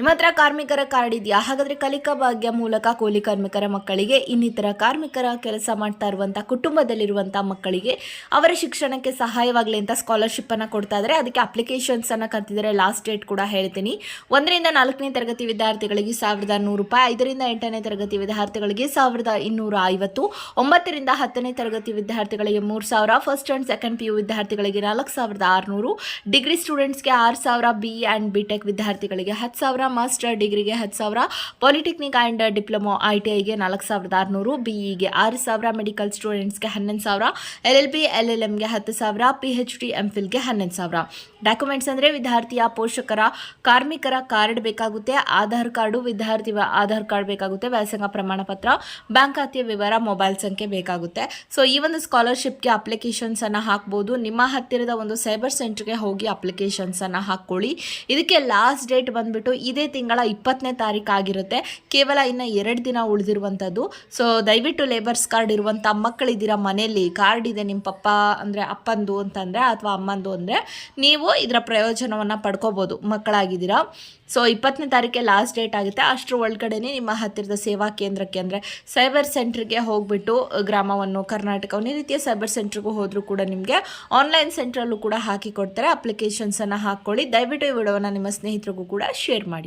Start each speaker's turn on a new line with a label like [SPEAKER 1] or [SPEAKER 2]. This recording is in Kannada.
[SPEAKER 1] ನಿಮ್ಮ ಹತ್ರ ಕಾರ್ಮಿಕರ ಕಾರ್ಡ್ ಇದೆಯಾ? ಹಾಗಾದರೆ ಕಲಿಕಾ ಭಾಗ್ಯ ಮೂಲಕ ಕೂಲಿ ಕಾರ್ಮಿಕರ ಮಕ್ಕಳಿಗೆ, ಇನ್ನಿತರ ಕಾರ್ಮಿಕರ ಕೆಲಸ ಮಾಡ್ತಾ ಇರುವಂಥ ಕುಟುಂಬದಲ್ಲಿರುವಂಥ ಮಕ್ಕಳಿಗೆ ಅವರ ಶಿಕ್ಷಣಕ್ಕೆ ಸಹಾಯವಾಗಲಿ ಅಂತ ಸ್ಕಾಲರ್ಶಿಪ್ಪನ್ನು ಕೊಡ್ತಾ ಇದ್ದಾರೆ ಅದಕ್ಕೆ ಅಪ್ಲಿಕೇಶನ್ಸನ್ನು ಕಂತಿದ್ದಾರೆ ಲಾಸ್ಟ್ ಡೇಟ್ ಕೂಡ ಹೇಳ್ತೀನಿ. ಒಂದರಿಂದ ನಾಲ್ಕನೇ ತರಗತಿ ವಿದ್ಯಾರ್ಥಿಗಳಿಗೆ ಸಾವಿರದ ನೂರು ರೂಪಾಯಿ, ಐದರಿಂದ ಎಂಟನೇ ತರಗತಿ ವಿದ್ಯಾರ್ಥಿಗಳಿಗೆ ಸಾವಿರದ ಇನ್ನೂರ ಐವತ್ತು, ಒಂಬತ್ತರಿಂದ ಹತ್ತನೇ ತರಗತಿ ವಿದ್ಯಾರ್ಥಿಗಳಿಗೆ ಮೂರು ಸಾವಿರ first and second P U ವಿದ್ಯಾರ್ಥಿಗಳಿಗೆ ನಾಲ್ಕು ಸಾವಿರದ ಆರುನೂರು ಡಿಗ್ರಿ ಸ್ಟೂಡೆಂಟ್ಸ್ಗೆ ಆರು ಸಾವಿರ ಬಿ ಆ್ಯಂಡ್ ಬಿ ಟೆಕ್ ವಿದ್ಯಾರ್ಥಿಗಳಿಗೆ ಹತ್ತು ಸಾವಿರ ಮಾಸ್ಟರ್ ಡಿಗ್ರಿಗೆ ಹತ್ತು ಸಾವಿರ, polytechnic and diploma I T ಐಗೆ ನಾಲ್ಕು ಸಾವಿರದ ಆರುನೂರು ಬಿ ಇಗೆ ಆರು ಸಾವಿರ, ಮೆಡಿಕಲ್ ಸ್ಟೂಡೆಂಟ್ಸ್ಗೆ ಹನ್ನೊಂದು ಸಾವಿರ L L B L L ಎಮ್ಗೆ ಹತ್ತು ಸಾವಿರ ಪಿ ಎಚ್ ಡಿ ಎಂ ಫಿಲ್ಗೆ ಹನ್ನೊಂದು ಸಾವಿರ. ಡಾಕ್ಯುಮೆಂಟ್ಸ್ ಅಂದರೆ ವಿದ್ಯಾರ್ಥಿಯ ಪೋಷಕರ, ಕಾರ್ಮಿಕರ ಕಾರ್ಡ್ ಬೇಕಾಗುತ್ತೆ, ಆಧಾರ್ ಕಾರ್ಡು ವಿದ್ಯಾರ್ಥಿ ಆಧಾರ್ ಕಾರ್ಡ್ ಬೇಕಾಗುತ್ತೆ, ವ್ಯಾಸಂಗ ಪ್ರಮಾಣ ಪತ್ರ, ಬ್ಯಾಂಕ್ ಖಾತೆಯ ವಿವರ, ಮೊಬೈಲ್ ಸಂಖ್ಯೆ ಬೇಕಾಗುತ್ತೆ. ಸೊ ಈ ಒಂದು ಸ್ಕಾಲರ್ಶಿಪ್ಗೆ ಅಪ್ಲಿಕೇಶನ್ಸನ್ನು ಹಾಕ್ಬೋದು. ನಿಮ್ಮ ಹತ್ತಿರದ ಒಂದು ಸೈಬರ್ ಸೆಂಟರ್ಗೆ ಹೋಗಿ ಅಪ್ಲಿಕೇಶನ್ಸನ್ನು ಹಾಕ್ಕೊಳ್ಳಿ. ಇದಕ್ಕೆ ಲಾಸ್ಟ್ ಡೇಟ್ ಬಂದುಬಿಟ್ಟು ಇದೇ ತಿಂಗಳ ಇಪ್ಪತ್ತನೇ ತಾರೀಕು ಆಗಿರುತ್ತೆ. ಕೇವಲ ಇನ್ನು ಎರಡು ದಿನ ಉಳಿದಿರುವಂಥದ್ದು. ಸೊ ದಯವಿಟ್ಟು ಲೇಬರ್ಸ್ ಕಾರ್ಡ್ ಇರುವಂಥ ಮಕ್ಕಳಿದ್ದೀರಾ ಮನೆಯಲ್ಲಿ? ಕಾರ್ಡ್ ಇದೆ ನಿಮ್ಮ ಪಪ್ಪ ಅಂದರೆ ಅಪ್ಪಂದು ಅಂತಂದರೆ ಅಥವಾ ಅಮ್ಮಂದು ಅಂದರೆ ನೀವು ಇದರ ಪ್ರಯೋಜನವನ್ನು ಪಡ್ಕೋಬೋದು ಮಕ್ಕಳಾಗಿದ್ದೀರಾ. ಸೊ ಇಪ್ಪತ್ತನೇ ತಾರೀಕೆ ಲಾಸ್ಟ್ ಡೇಟ್ ಆಗುತ್ತೆ. ಅಷ್ಟರ ಒಳಗಡೆ ನಿಮ್ಮ ಹತ್ತಿರದ ಸೇವಾ ಕೇಂದ್ರಕ್ಕೆ ಅಂದರೆ ಸೈಬರ್ ಸೆಂಟ್ರಿಗೆ ಹೋಗ್ಬಿಟ್ಟು ಗ್ರಾಮವನ್ನು, ಕರ್ನಾಟಕವನ್ನು ಈ ರೀತಿಯ ಸೈಬರ್ ಸೆಂಟ್ರಿಗೂ ಹೋದರೂ ಕೂಡ ನಿಮಗೆ ಆನ್ಲೈನ್ ಸೆಂಟ್ರಲ್ಲೂ ಕೂಡ ಹಾಕಿ ಕೊಡ್ತಾರೆ. ಅಪ್ಲಿಕೇಶನ್ಸನ್ನು ಹಾಕ್ಕೊಳ್ಳಿ. ದಯವಿಟ್ಟು ಈ ವಿಡಿಯೋವನ್ನು ನಿಮ್ಮ ಸ್ನೇಹಿತರಿಗೂ ಕೂಡ ಶೇರ್ ಮಾಡಿ.